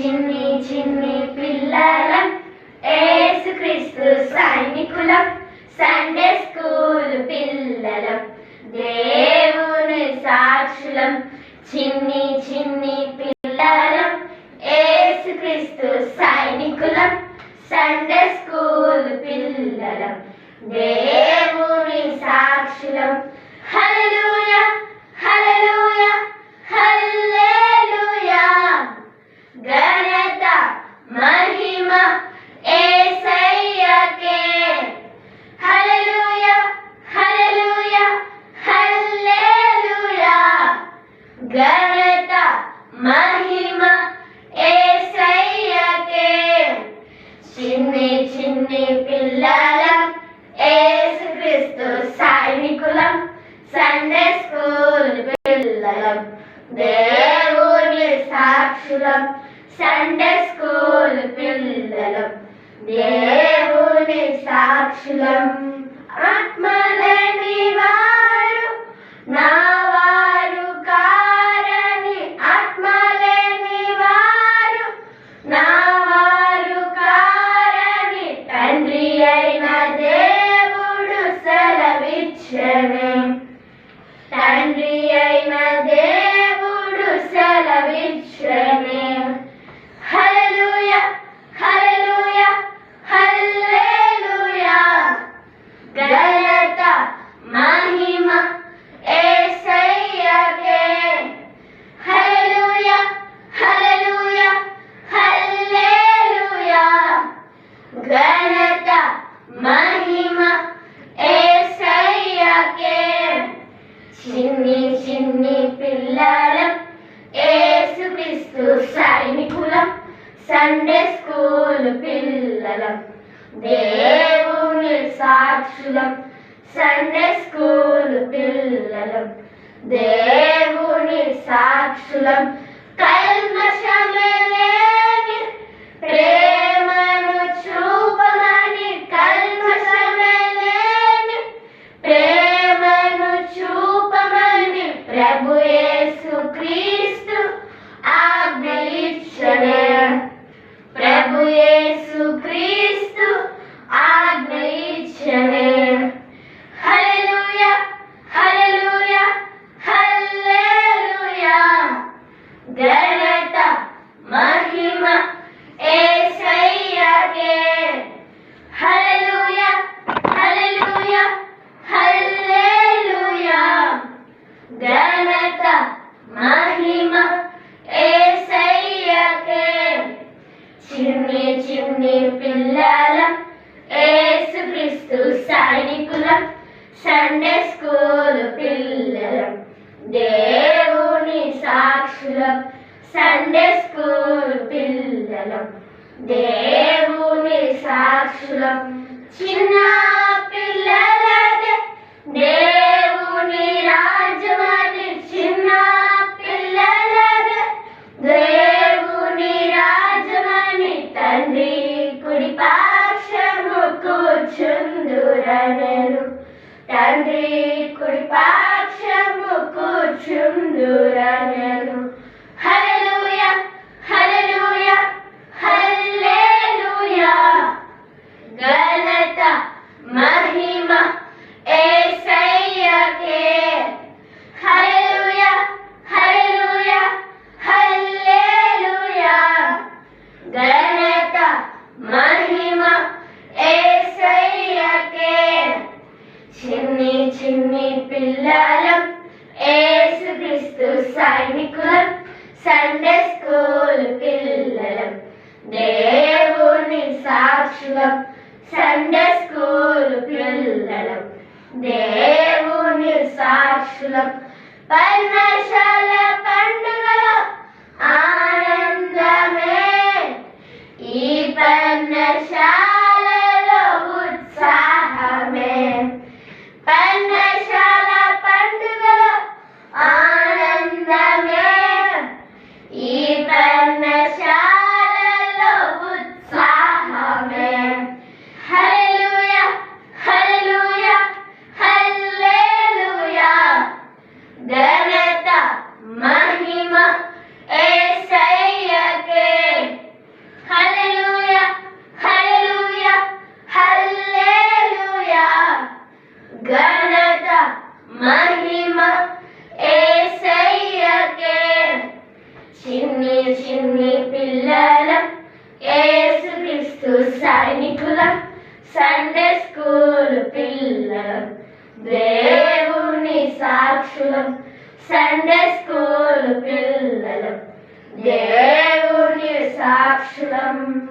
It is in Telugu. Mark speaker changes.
Speaker 1: చిన్ని చిన్ని పిల్లలం ఏసుక్రీస్తు సైనికులం సండే స్కూల్ పిల్లలం దేవుని సాక్షులం చిన్ని చిన్ని పిల్లలం ఏసుక్రీస్తు సైనికులం సండే స్కూల్ పిల్లలం దేవుని ఘనత మహిమ యేసయ్యకే చిన్ని చిన్ని పిల్లలం యేసుక్రీస్తు సైనికులం సండే స్కూల్ పిల్లలం దేవుని సాక్షులం సండే స్కూల్ పిల్లలం దేవుని సాక్షులం. ఆత్మ చిన్ని చిన్ని పిల్లలం ఏసుక్రీస్తు సైనికులం సండే స్కూల్ పిల్లలం దేవుని సాక్షులం సండే స్కూల్ పిల్లలం దేవుని సాక్షులం Verbo Jesus Cristo, abre. Sunday school పిల్లలం దేవుని సాక్షులం. సండే స్కూల్ పిల్లలం దేవుని సాక్షులం. చిన్న కుడి పార్శ్వము కూర్చుందురనెను హల్లెలూయా హల్లెలూయా హల్లెలూయా ఘనత మహిమ యేసయ్యకే హల్లెలూయా హల్లెలూయా హల్లెలూయా ఘనత మహిమ యేసయ్యకే చిన్ని చిన్ని పిల్లలం యేసుక్రీస్తు సైనికులం సండే స్కూల్ పిల్లలం దేవుని సాక్షులం సండే స్కూల్ పిల్లలం దేవుని సాక్షులం. పర్ణశాల పండుగలో ఆనందమే. ఈ పర్ణశాలలో ఉత్సాహమే పర్ణశాల పండుగలో ఆనందమే ఈ పర్ణశాలలో ఉత్సాహమే హల్లెలూయా హల్లెలూయా హల్లెలూయా ఘనత మహిమ యేసయ్యకే ఘనత మహిమ ఏసయ్యకే చిన్ని చిన్ని పిల్లలం ఏసుక్రీస్తు సైనికులం సండే స్కూల్ పిల్లలం దేవుని సాక్షులం. సండే స్కూల్ పిల్లలం. దేవుని సాక్షులం.